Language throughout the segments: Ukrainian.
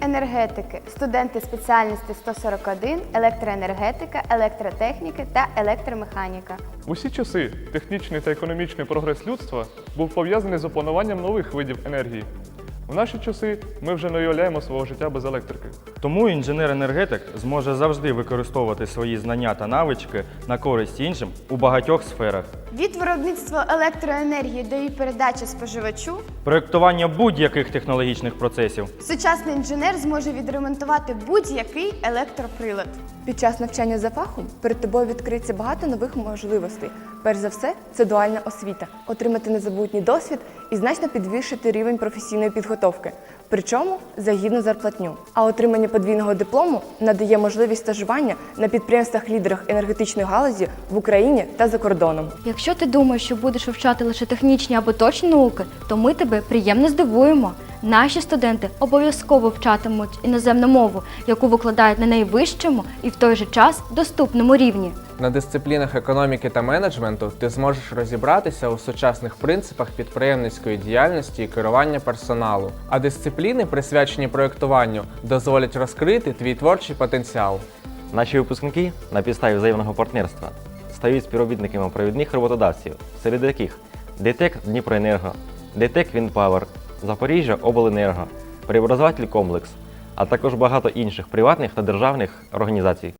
енергетики, студенти спеціальності 141, електроенергетика, електротехніки та електромеханіка. Усі часи технічний та економічний прогрес людства був пов'язаний з опануванням нових видів енергії. В наші часи ми вже не уявляємо свого життя без електрики. Тому інженер-енергетик зможе завжди використовувати свої знання та навички на користь іншим у багатьох сферах. Від виробництва електроенергії до її передачі споживачу Проєктування будь-яких технологічних процесів, сучасний інженер зможе відремонтувати будь-який електроприлад. Під час навчання за фахом перед тобою відкриється багато нових можливостей. Перш за все, це дуальна освіта, отримати незабутній досвід і значно підвищити рівень професійної підготовки, причому за гідну зарплатню. А отримання подвійного диплому надає можливість стажування на підприємствах-лідерах енергетичної галузі в Україні та за кордоном. Якщо ти думаєш, що будеш вивчати лише технічні або точні науки, то ми тебе приємно здивуємо. Наші студенти обов'язково вчатимуть іноземну мову, яку викладають на найвищому і в той же час доступному рівні. На дисциплінах економіки та менеджменту ти зможеш розібратися у сучасних принципах підприємницької діяльності і керування персоналу. А дисципліни, присвячені проєктуванню, дозволять розкрити твій творчий потенціал. Наші випускники на підставі взаємного партнерства стають співробітниками провідних роботодавців, серед яких ДТЕК Дніпроенерго, ДТЕК Вінпавер, Запоріжжя Обленерго, Преобразователь Комплекс, а також багато інших приватних та державних організацій.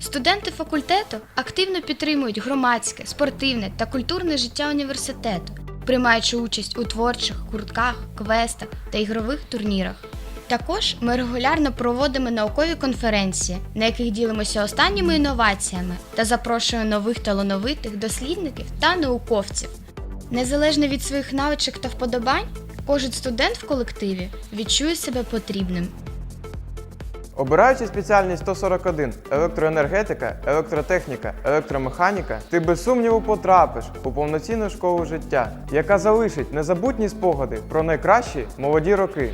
Студенти факультету активно підтримують громадське, спортивне та культурне життя університету, приймаючи участь у творчих гуртках, квестах та ігрових турнірах. Також ми регулярно проводимо наукові конференції, на яких ділимося останніми інноваціями та запрошуємо нових талановитих дослідників та науковців. Незалежно від своїх навичок та вподобань, кожен студент в колективі відчує себе потрібним. Обираючи спеціальність 141 електроенергетика, електротехніка, електромеханіка, ти без сумніву потрапиш у повноцінну школу життя, яка залишить незабутні спогади про найкращі молоді роки.